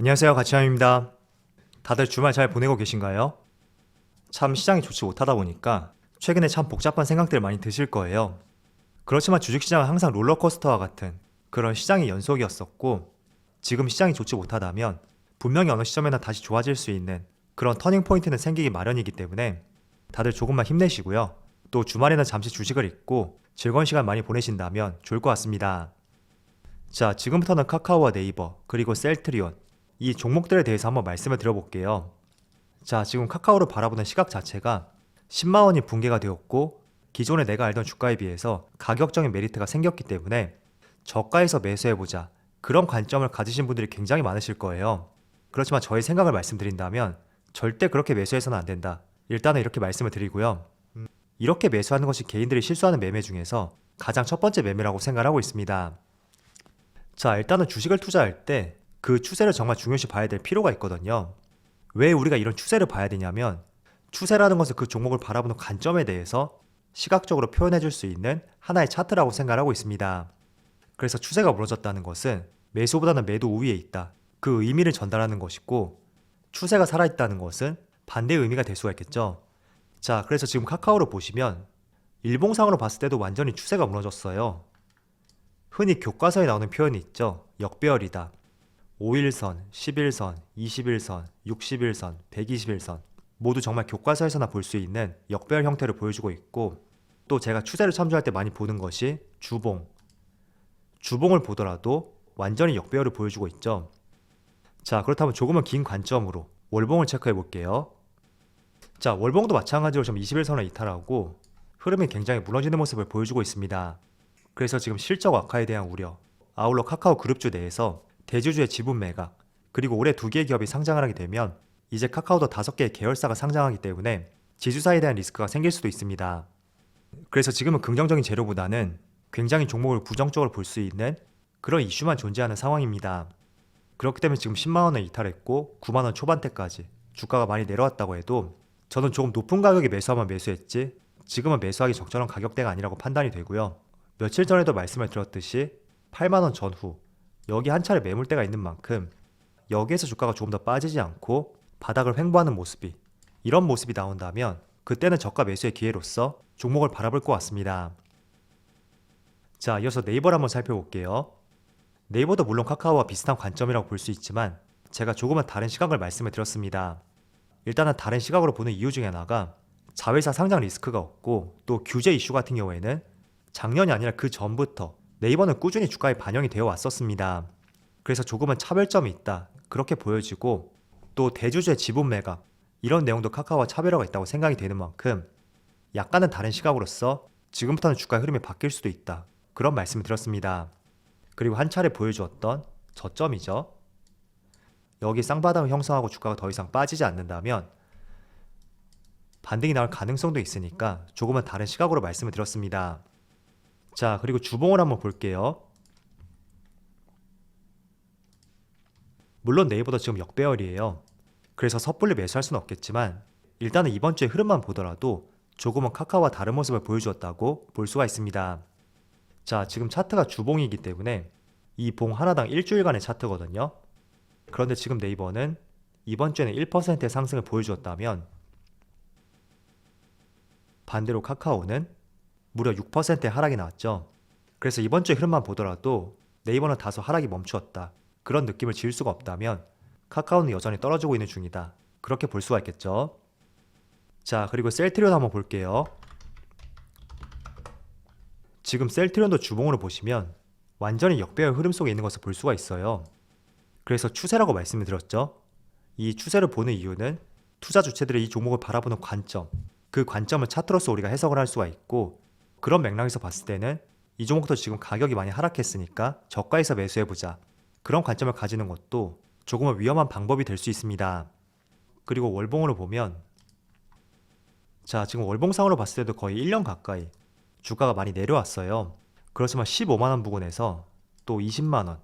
안녕하세요. 가치함입니다. 다들 주말 잘 보내고 계신가요? 참 시장이 좋지 못하다 보니까 최근에 참 복잡한 생각들 많이 드실 거예요. 그렇지만 주식시장은 항상 롤러코스터와 같은 그런 시장의 연속이었었고 지금 시장이 좋지 못하다면 분명히 어느 시점에나 다시 좋아질 수 있는 그런 터닝 포인트는 생기기 마련이기 때문에 다들 조금만 힘내시고요. 또 주말에는 잠시 주식을 잊고 즐거운 시간 많이 보내신다면 좋을 것 같습니다. 자, 지금부터는 카카오와 네이버, 그리고 셀트리온, 이 종목들에 대해서 한번 말씀을 드려볼게요. 자, 지금 카카오를 바라보는 시각 자체가 10만 원이 붕괴가 되었고, 기존에 내가 알던 주가에 비해서 가격적인 메리트가 생겼기 때문에 저가에서 매수해보자. 그런 관점을 가지신 분들이 굉장히 많으실 거예요. 그렇지만 저의 생각을 말씀드린다면 절대 그렇게 매수해서는 안 된다. 일단은 이렇게 말씀을 드리고요. 음, 이렇게 매수하는 것이 개인들이 실수하는 매매 중에서 가장 첫 번째 매매라고 생각하고 있습니다. 자, 일단은 주식을 투자할 때 그 추세를 정말 중요시 봐야 될 필요가 있거든요. 왜 우리가 이런 추세를 봐야 되냐면 추세라는 것은 그 종목을 바라보는 관점에 대해서 시각적으로 표현해 줄 수 있는 하나의 차트라고 생각하고 있습니다. 그래서 추세가 무너졌다는 것은 매수보다는 매도 우위에 있다. 그 의미를 전달하는 것이고 추세가 살아있다는 것은 반대의 의미가 될 수가 있겠죠. 자, 그래서 지금 카카오를 보시면 일봉상으로 봤을 때도 완전히 추세가 무너졌어요. 흔히 교과서에 나오는 표현이 있죠. 역배열이다. 5일선, 11선, 21선, 61선, 121선 모두 정말 교과서에서나 볼 수 있는 역배열 형태를 보여주고 있고 또 제가 추세를 참조할 때 많이 보는 것이 주봉. 주봉을 보더라도 완전히 역배열을 보여주고 있죠. 자, 그렇다면 조금은 긴 관점으로 월봉을 체크해 볼게요. 자, 월봉도 마찬가지로 지금 21선을 이탈하고 흐름이 굉장히 무너지는 모습을 보여주고 있습니다. 그래서 지금 실적 악화에 대한 우려, 아울러 카카오 그룹주 내에서 대주주의 지분 매각, 그리고 올해 두 개의 기업이 상장을 하게 되면 이제 카카오도 다섯 개의 계열사가 상장하기 때문에 지주사에 대한 리스크가 생길 수도 있습니다. 그래서 지금은 긍정적인 재료보다는 굉장히 종목을 부정적으로 볼 수 있는 그런 이슈만 존재하는 상황입니다. 그렇기 때문에 지금 10만 원을 이탈했고 9만 원 초반대까지 주가가 많이 내려왔다고 해도 저는 조금 높은 가격에 매수하면 매수했지 지금은 매수하기 적절한 가격대가 아니라고 판단이 되고요. 며칠 전에도 말씀을 드렸듯이 8만 원 전후 여기 한 차례 매물대가 있는 만큼 여기에서 주가가 조금 더 빠지지 않고 바닥을 횡보하는 모습이 이런 모습이 나온다면 그때는 저가 매수의 기회로서 종목을 바라볼 것 같습니다. 자, 이어서 네이버를 한번 살펴볼게요. 네이버도 물론 카카오와 비슷한 관점이라고 볼 수 있지만 제가 조금은 다른 시각을 말씀을 드렸습니다. 일단은 다른 시각으로 보는 이유 중에 하나가 자회사 상장 리스크가 없고 또 규제 이슈 같은 경우에는 작년이 아니라 그 전부터 네이버는 꾸준히 주가에 반영이 되어 왔었습니다. 그래서 조금은 차별점이 있다. 그렇게 보여지고 또 대주주의 지분 매각 이런 내용도 카카오와 차별화가 있다고 생각이 되는 만큼 약간은 다른 시각으로서 지금부터는 주가의 흐름이 바뀔 수도 있다. 그런 말씀을 드렸습니다. 그리고 한 차례 보여주었던 저점이죠. 여기 쌍바닥을 형성하고 주가가 더 이상 빠지지 않는다면 반등이 나올 가능성도 있으니까 조금은 다른 시각으로 말씀을 드렸습니다. 자, 그리고 주봉을 한번 볼게요. 물론 네이버도 지금 역배열이에요. 그래서 섣불리 매수할 수는 없겠지만 일단은 이번 주의 흐름만 보더라도 조금은 카카오와 다른 모습을 보여주었다고 볼 수가 있습니다. 자, 지금 차트가 주봉이기 때문에 이 봉 하나당 일주일간의 차트거든요. 그런데 지금 네이버는 이번 주에는 1%의 상승을 보여주었다면 반대로 카카오는 무려 6%의 하락이 나왔죠. 그래서 이번 주의 흐름만 보더라도 네이버는 다소 하락이 멈추었다. 그런 느낌을 지을 수가 없다면 카카오는 여전히 떨어지고 있는 중이다. 그렇게 볼 수가 있겠죠. 자, 그리고 셀트리온 한번 볼게요. 지금 셀트리온도 주봉으로 보시면 완전히 역배열 흐름 속에 있는 것을 볼 수가 있어요. 그래서 추세라고 말씀을 드렸죠. 이 추세를 보는 이유는 투자 주체들의 이 종목을 바라보는 관점, 그 관점을 차트로서 우리가 해석을 할 수가 있고 그런 맥락에서 봤을 때는 이 종목도 지금 가격이 많이 하락했으니까 저가에서 매수해보자. 그런 관점을 가지는 것도 조금은 위험한 방법이 될 수 있습니다. 그리고 월봉으로 보면 자 지금 월봉상으로 봤을 때도 거의 1년 가까이 주가가 많이 내려왔어요. 그렇지만 15만원 부근에서 또 20만원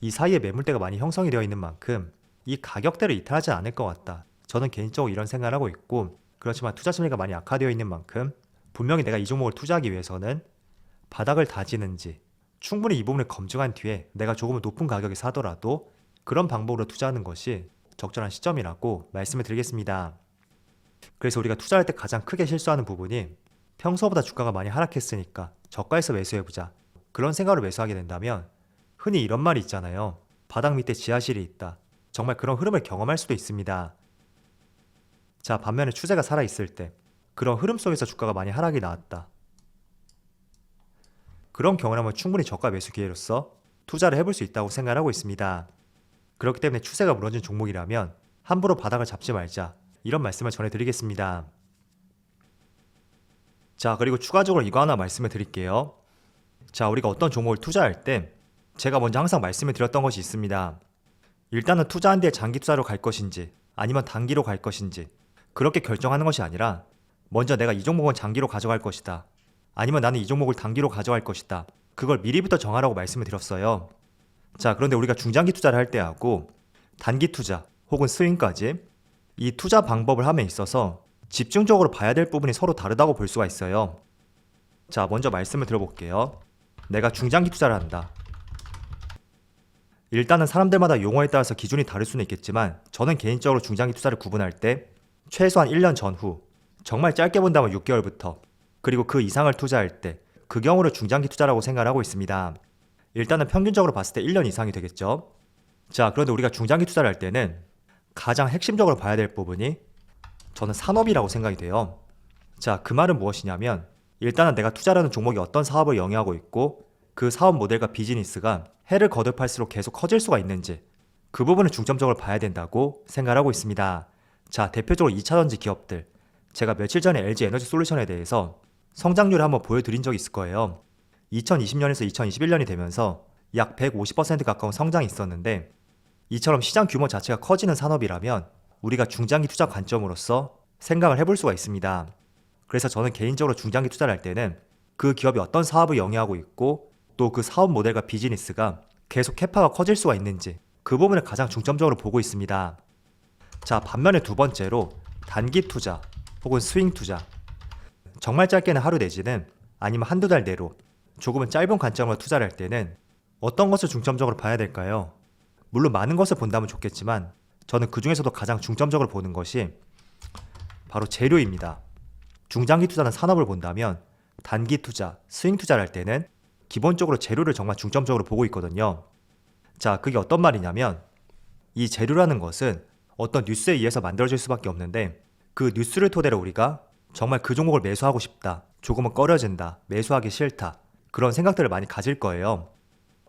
이 사이에 매물대가 많이 형성이 되어 있는 만큼 이 가격대를 이탈하지 않을 것 같다. 저는 개인적으로 이런 생각을 하고 있고 그렇지만 투자 심리가 많이 악화되어 있는 만큼 분명히 내가 이 종목을 투자하기 위해서는 바닥을 다지는지 충분히 이 부분을 검증한 뒤에 내가 조금은 높은 가격에 사더라도 그런 방법으로 투자하는 것이 적절한 시점이라고 말씀을 드리겠습니다. 그래서 우리가 투자할 때 가장 크게 실수하는 부분이 평소보다 주가가 많이 하락했으니까 저가에서 매수해보자. 그런 생각으로 매수하게 된다면 흔히 이런 말이 있잖아요. 바닥 밑에 지하실이 있다. 정말 그런 흐름을 경험할 수도 있습니다. 자, 반면에 추세가 살아있을 때 그런 흐름 속에서 주가가 많이 하락이 나왔다. 그런 경우라면 충분히 저가 매수 기회로서 투자를 해볼 수 있다고 생각하고 있습니다. 그렇기 때문에 추세가 무너진 종목이라면 함부로 바닥을 잡지 말자. 이런 말씀을 전해드리겠습니다. 자, 그리고 추가적으로 이거 하나 말씀을 드릴게요. 자, 우리가 어떤 종목을 투자할 때 제가 먼저 항상 말씀을 드렸던 것이 있습니다. 일단은 투자한 뒤에 장기 투자로 갈 것인지 아니면 단기로 갈 것인지 그렇게 결정하는 것이 아니라 먼저 내가 이 종목은 장기로 가져갈 것이다. 아니면 나는 이 종목을 단기로 가져갈 것이다. 그걸 미리부터 정하라고 말씀을 드렸어요. 자, 그런데 우리가 중장기 투자를 할 때하고 단기 투자 혹은 스윙까지 이 투자 방법을 함에 있어서 집중적으로 봐야 될 부분이 서로 다르다고 볼 수가 있어요. 자, 먼저 말씀을 드려볼게요. 내가 중장기 투자를 한다. 일단은 사람들마다 용어에 따라서 기준이 다를 수는 있겠지만 저는 개인적으로 중장기 투자를 구분할 때 최소한 1년 전후 정말 짧게 본다면 6개월부터 그리고 그 이상을 투자할 때 그 경우를 중장기 투자라고 생각을 하고 있습니다. 일단은 평균적으로 봤을 때 1년 이상이 되겠죠. 자, 그런데 우리가 중장기 투자를 할 때는 가장 핵심적으로 봐야 될 부분이 저는 산업이라고 생각이 돼요. 자, 그 말은 무엇이냐면 일단은 내가 투자라는 종목이 어떤 사업을 영위하고 있고 그 사업 모델과 비즈니스가 해를 거듭할수록 계속 커질 수가 있는지 그 부분을 중점적으로 봐야 된다고 생각하고 있습니다. 자, 대표적으로 2차전지 기업들. 제가 며칠 전에 LG 에너지 솔루션에 대해서 성장률을 한번 보여드린 적이 있을 거예요. 2020년에서 2021년이 되면서 약 150% 가까운 성장이 있었는데 이처럼 시장 규모 자체가 커지는 산업이라면 우리가 중장기 투자 관점으로서 생각을 해볼 수가 있습니다. 그래서 저는 개인적으로 중장기 투자를 할 때는 그 기업이 어떤 사업을 영위하고 있고 또 그 사업 모델과 비즈니스가 계속 캐파가 커질 수가 있는지 그 부분을 가장 중점적으로 보고 있습니다. 자, 반면에 두 번째로 단기 투자 혹은 스윙 투자. 정말 짧게는 하루 내지는 아니면 한두 달 내로 조금은 짧은 관점으로 투자를 할 때는 어떤 것을 중점적으로 봐야 될까요? 물론 많은 것을 본다면 좋겠지만 저는 그 중에서도 가장 중점적으로 보는 것이 바로 재료입니다. 중장기 투자는 산업을 본다면 단기 투자, 스윙 투자를 할 때는 기본적으로 재료를 정말 중점적으로 보고 있거든요. 자, 그게 어떤 말이냐면 이 재료라는 것은 어떤 뉴스에 의해서 만들어질 수밖에 없는데 그 뉴스를 토대로 우리가 정말 그 종목을 매수하고 싶다. 조금은 꺼려진다. 매수하기 싫다. 그런 생각들을 많이 가질 거예요.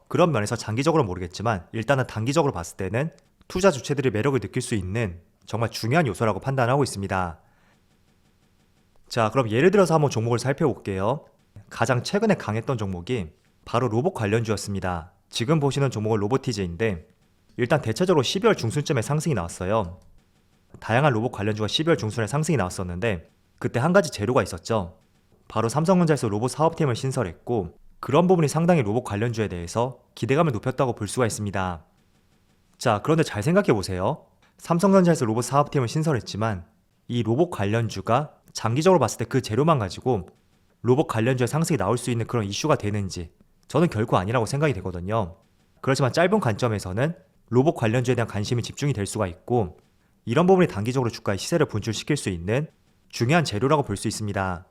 그런 면에서 장기적으로 모르겠지만 일단은 단기적으로 봤을 때는 투자 주체들이 매력을 느낄 수 있는 정말 중요한 요소라고 판단하고 있습니다. 자, 그럼 예를 들어서 한번 종목을 살펴볼게요. 가장 최근에 강했던 종목이 바로 로봇 관련주였습니다. 지금 보시는 종목은 로보티즈인데 일단 대체적으로 12월 중순쯤에 상승이 나왔어요. 다양한 로봇 관련주가 12월 중순에 상승이 나왔었는데 그때 한 가지 재료가 있었죠. 바로 삼성전자에서 로봇 사업팀을 신설했고 그런 부분이 상당히 로봇 관련주에 대해서 기대감을 높였다고 볼 수가 있습니다. 자, 그런데 잘 생각해 보세요. 삼성전자에서 로봇 사업팀을 신설했지만 이 로봇 관련주가 장기적으로 봤을 때 그 재료만 가지고 로봇 관련주의 상승이 나올 수 있는 그런 이슈가 되는지 저는 결코 아니라고 생각이 되거든요. 그렇지만 짧은 관점에서는 로봇 관련주에 대한 관심이 집중이 될 수가 있고 이런 부분이 단기적으로 주가의 시세를 분출시킬 수 있는 중요한 재료라고 볼 수 있습니다.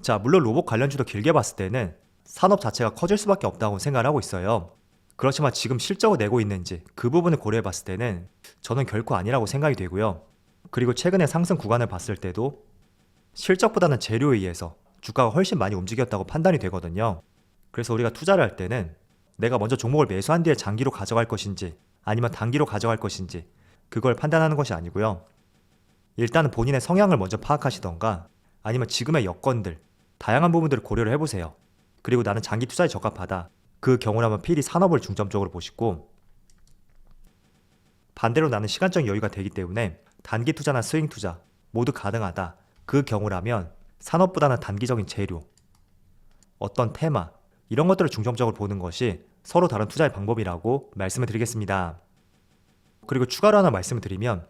자, 물론 로봇 관련주도 길게 봤을 때는 산업 자체가 커질 수밖에 없다고 생각을 하고 있어요. 그렇지만 지금 실적을 내고 있는지 그 부분을 고려해 봤을 때는 저는 결코 아니라고 생각이 되고요. 그리고 최근에 상승 구간을 봤을 때도 실적보다는 재료에 의해서 주가가 훨씬 많이 움직였다고 판단이 되거든요. 그래서 우리가 투자를 할 때는 내가 먼저 종목을 매수한 뒤에 장기로 가져갈 것인지 아니면 단기로 가져갈 것인지 그걸 판단하는 것이 아니고요. 일단은 본인의 성향을 먼저 파악하시던가 아니면 지금의 여건들, 다양한 부분들을 고려를 해보세요. 그리고 나는 장기 투자에 적합하다. 그 경우라면 필히 산업을 중점적으로 보시고 반대로 나는 시간적 여유가 되기 때문에 단기 투자나 스윙 투자 모두 가능하다. 그 경우라면 산업보다는 단기적인 재료, 어떤 테마 이런 것들을 중점적으로 보는 것이 서로 다른 투자의 방법이라고 말씀을 드리겠습니다. 그리고 추가로 하나 말씀을 드리면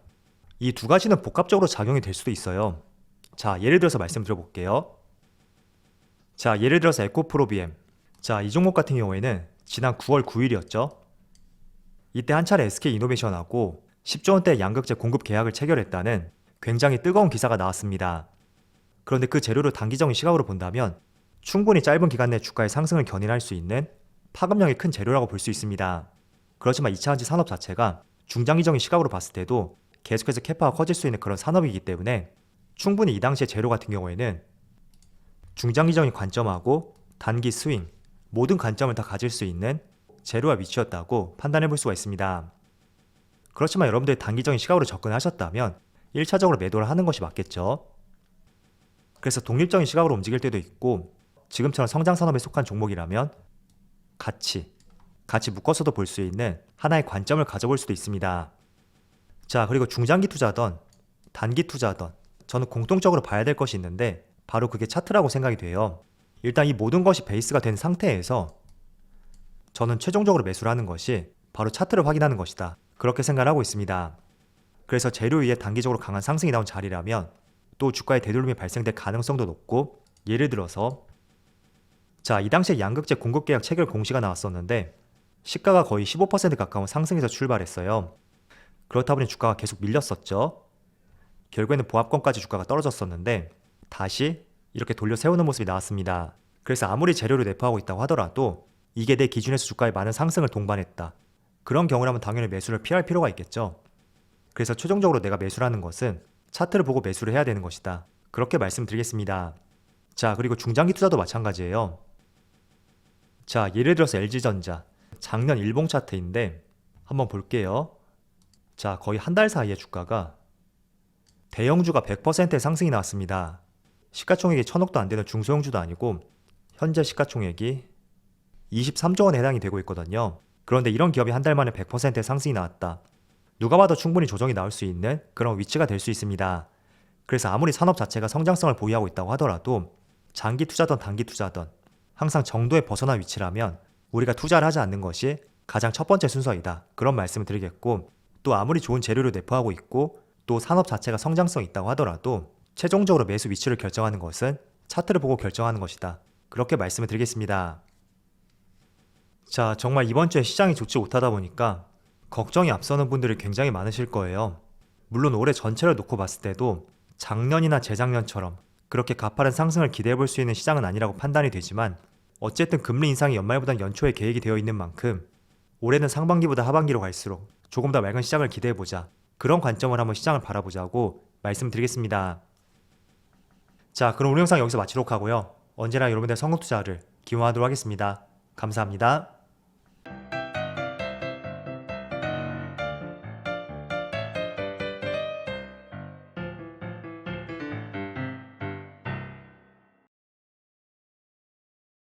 이 두 가지는 복합적으로 작용이 될 수도 있어요. 자, 예를 들어서 말씀드려 볼게요. 자, 예를 들어서 에코프로비엠. 자, 이 종목 같은 경우에는 지난 9월 9일이었죠. 이때 한 차례 SK 이노베이션하고 10조 원대 양극재 공급 계약을 체결했다는 굉장히 뜨거운 기사가 나왔습니다. 그런데 그 재료를 단기적인 시각으로 본다면 충분히 짧은 기간 내 주가의 상승을 견인할 수 있는 파급력이 큰 재료라고 볼 수 있습니다. 그렇지만 2차전지 산업 자체가 중장기적인 시각으로 봤을 때도 계속해서 캐파가 커질 수 있는 그런 산업이기 때문에 충분히 이 당시의 재료 같은 경우에는 중장기적인 관점하고 단기 스윙 모든 관점을 다 가질 수 있는 재료와 위치였다고 판단해 볼 수가 있습니다. 그렇지만 여러분들이 단기적인 시각으로 접근하셨다면 1차적으로 매도를 하는 것이 맞겠죠. 그래서 독립적인 시각으로 움직일 때도 있고 지금처럼 성장 산업에 속한 종목이라면 같이 같이 묶어서도 볼 수 있는 하나의 관점을 가져볼 수도 있습니다. 자, 그리고 중장기 투자던 단기 투자던 저는 공통적으로 봐야 될 것이 있는데 바로 그게 차트라고 생각이 돼요. 일단 이 모든 것이 베이스가 된 상태에서 저는 최종적으로 매수를 하는 것이 바로 차트를 확인하는 것이다. 그렇게 생각을 하고 있습니다. 그래서 재료 위에 단기적으로 강한 상승이 나온 자리라면 또 주가의 되돌림이 발생될 가능성도 높고 예를 들어서 자, 이 당시에 양극재 공급 계약 체결 공시가 나왔었는데 시가가 거의 15% 가까운 상승에서 출발했어요. 그렇다 보니 주가가 계속 밀렸었죠. 결국에는 보합권까지 주가가 떨어졌었는데 다시 이렇게 돌려 세우는 모습이 나왔습니다. 그래서 아무리 재료를 내포하고 있다고 하더라도 이게 내 기준에서 주가의 많은 상승을 동반했다. 그런 경우라면 당연히 매수를 피할 필요가 있겠죠. 그래서 최종적으로 내가 매수를 하는 것은 차트를 보고 매수를 해야 되는 것이다. 그렇게 말씀드리겠습니다. 자, 그리고 중장기 투자도 마찬가지예요. 자, 예를 들어서 LG전자 작년 일봉 차트인데 한번 볼게요. 자, 거의 한 달 사이에 주가가 대형주가 100%의 상승이 나왔습니다. 시가총액이 천억도 안 되는 중소형주도 아니고 현재 시가총액이 23조 원에 해당이 되고 있거든요. 그런데 이런 기업이 한 달 만에 100%의 상승이 나왔다. 누가 봐도 충분히 조정이 나올 수 있는 그런 위치가 될 수 있습니다. 그래서 아무리 산업 자체가 성장성을 보유하고 있다고 하더라도 장기 투자든 단기 투자든 항상 정도에 벗어난 위치라면 우리가 투자를 하지 않는 것이 가장 첫 번째 순서이다. 그런 말씀을 드리겠고 또 아무리 좋은 재료를 내포하고 있고 또 산업 자체가 성장성이 있다고 하더라도 최종적으로 매수 위치를 결정하는 것은 차트를 보고 결정하는 것이다. 그렇게 말씀을 드리겠습니다. 자, 정말 이번 주에 시장이 좋지 못하다 보니까 걱정이 앞서는 분들이 굉장히 많으실 거예요. 물론 올해 전체를 놓고 봤을 때도 작년이나 재작년처럼 그렇게 가파른 상승을 기대해 볼 수 있는 시장은 아니라고 판단이 되지만 어쨌든 금리 인상이 연말보단 연초에 계획이 되어 있는 만큼 올해는 상반기보다 하반기로 갈수록 조금 더 맑은 시장을 기대해 보자. 그런 관점을 한번 시장을 바라보자고 말씀드리겠습니다. 자, 그럼 오늘 영상 여기서 마치도록 하고요. 언제나 여러분들의 성공 투자를 기원하도록 하겠습니다. 감사합니다.